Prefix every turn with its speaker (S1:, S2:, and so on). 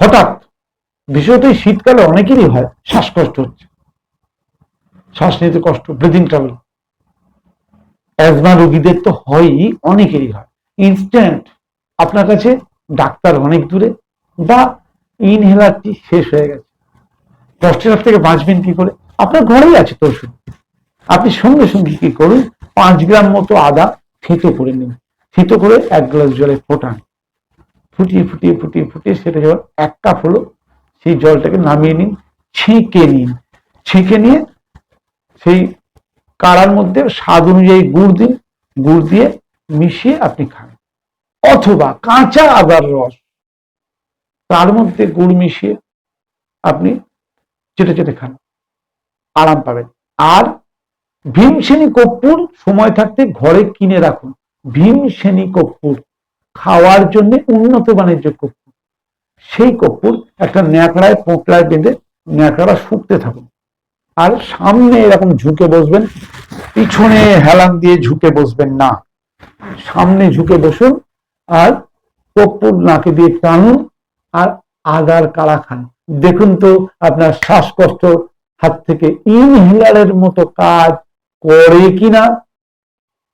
S1: হঠাৎ, বিশেষত এই শীতকালে অনেকেরই হয়, শ্বাসকষ্ট হচ্ছে। শ্বাস নিতে কষ্ট ব্রিদিং ট্রাভেল অ্যাজমা রোগীদের তো হয়ই, অনেকেরই হয়। ইনস্ট্যান্ট আপনার কাছে ডাক্তার অনেক দূরে বা ইনহেলারটি শেষ হয়ে গেছে। কষ্টের থেকে বাঁচবেন কি করে? আপনার ঘরেই আছে তো ওষুধ। আপনি সঙ্গে সঙ্গে কি করুন, পাঁচ গ্রাম মতো আদা থেতো করে নিন। থেতো করে এক গ্লাস জলে ফোটান। ফুটিয়ে ফুটিয়ে ফুটিয়ে ফুটিয়ে সেটা যখন এক কাপ হলো সেই জলটাকে নামিয়ে নিন, ছেঁকে নিন। ছেঁকে নিয়ে সেই কাড়ার মধ্যে স্বাদ অনুযায়ী গুড় দিন, গুড় দিয়ে মিশিয়ে আপনি খান। অথবা কাঁচা আদার রস, তার মধ্যে গুড় মিশিয়ে আপনি চেটে চেটে খান, আরাম পাবেন। আর ভীমসেনী কর্পূর সময় থাকতে ঘরে কিনে রাখুন। ভীমসেনী কর্পূর। খাওয়ার জন্য উন্নত মানের যে কর্পূর, সেই কর্পূর একটা ন্যাকড়ায় পোকড়ায় বেঁধে ন্যাকড়া শুকতে থাকুন। আর সামনে এরকম ঝুঁকে বসবেন, পিছনে হেলান দিয়ে ঝুঁকে বসবেন না। সামনে ঝুঁকে বসুন আর কর্পূর নাকে দিয়ে টানুন আর আগার কাড়া খান দেখুন তো আপনার শ্বাসকষ্ট হাত থেকে ইনহেলারের মতো কাজ করে কিনা